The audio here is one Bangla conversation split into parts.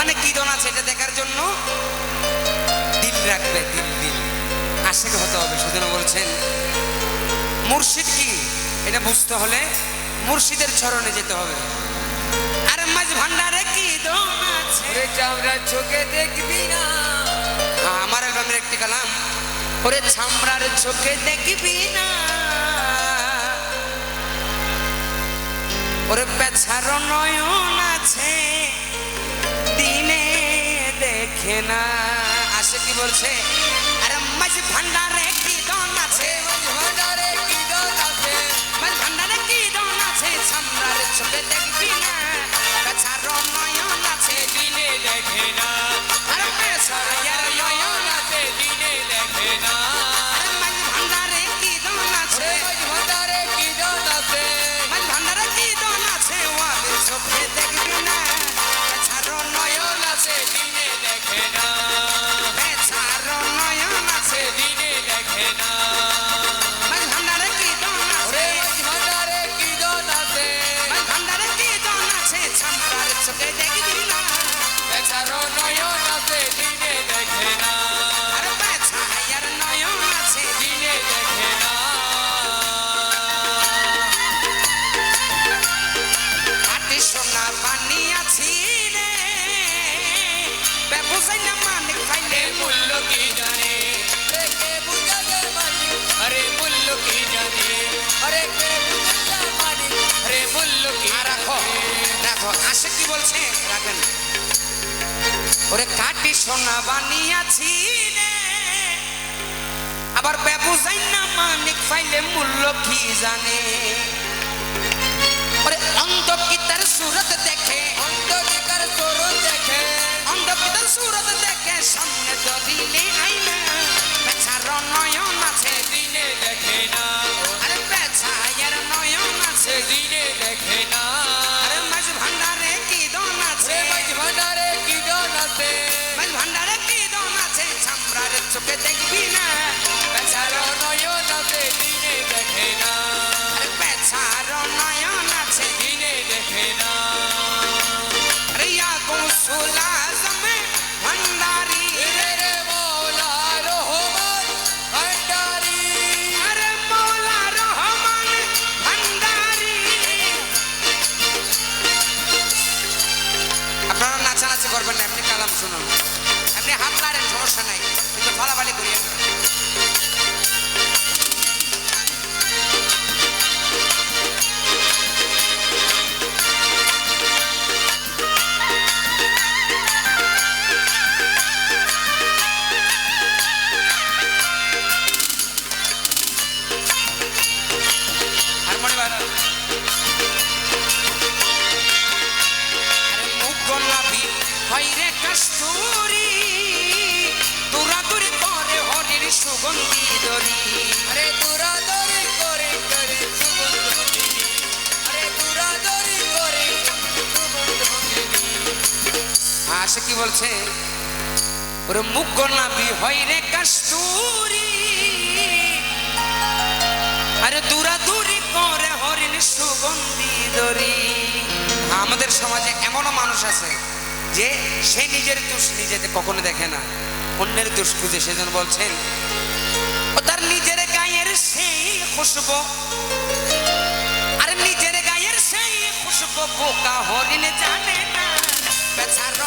ওখানে কি দন আছে এটা দেখার জন্য? দিল রাখবে দিল দিল আশেক হতে হবে সেজন্য বলছেন। মুর্শিদ কি? এটা বুঝতে হলে মুর্শিদের চরণে যেতে হবে। আর মাঝ ভান্ডারে কি দন আছে? চামড়া চোখে দেখবি না। আমার অ্যালবামের একটি কালাম। ওরে ছামড়ার চোখে দেখবি না। ওরে পেছার নয়ন আছে। দেখে না আসে কি বলছে? আরে মাঝ ভান্ডারে কি দন আছে? ভান্ডারে কি দল আছে? মাঝ ভান্ডারে কি দন আছে? ছামড়ার চোখে দেখবি না। বলছে রাখেন। ওরে কাটি সোনা বানিয়াছি আবার ব্যবসায় না মানিক পাইলে মূল্য কি জানে? আসে কি বলছে? ওরে মুখ গোলাপি হইরে কস্তুরি। আরে দূরাদূরি করে হরিণ সুগন্ধি দরি আমাদের সমাজে এমনও মানুষ আছে যে সে নিজের দোষ নিজেতে কখনো দেখে না, অন্যের দোষ খুঁজে। সেজন্য বলছেন, ও তার নিজের গায়ের সেই খুশবু, আর নিজের গায়ের সেই খুশবু বোকা হরিণ জানে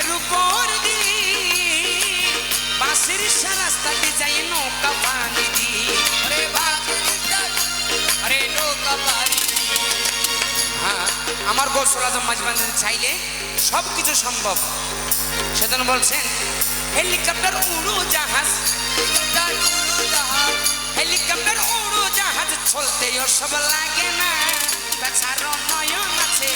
পিঠের উপর দি বাঁশির রাস্তাতে যাই নৌকা পানি দি আরে আরে নৌকা পারি হ্যাঁ আমার গোসল আজম মাঝ বান্ধব চাইলে সব কিছু সম্ভব। সেজন্য বলছেন, হেলিকপ্টার, উড়ো জাহাজ তার গুরু জাহাজ হেলিকপ্টার চলতে ওসব লাগে না। বেচার নয়ন আছে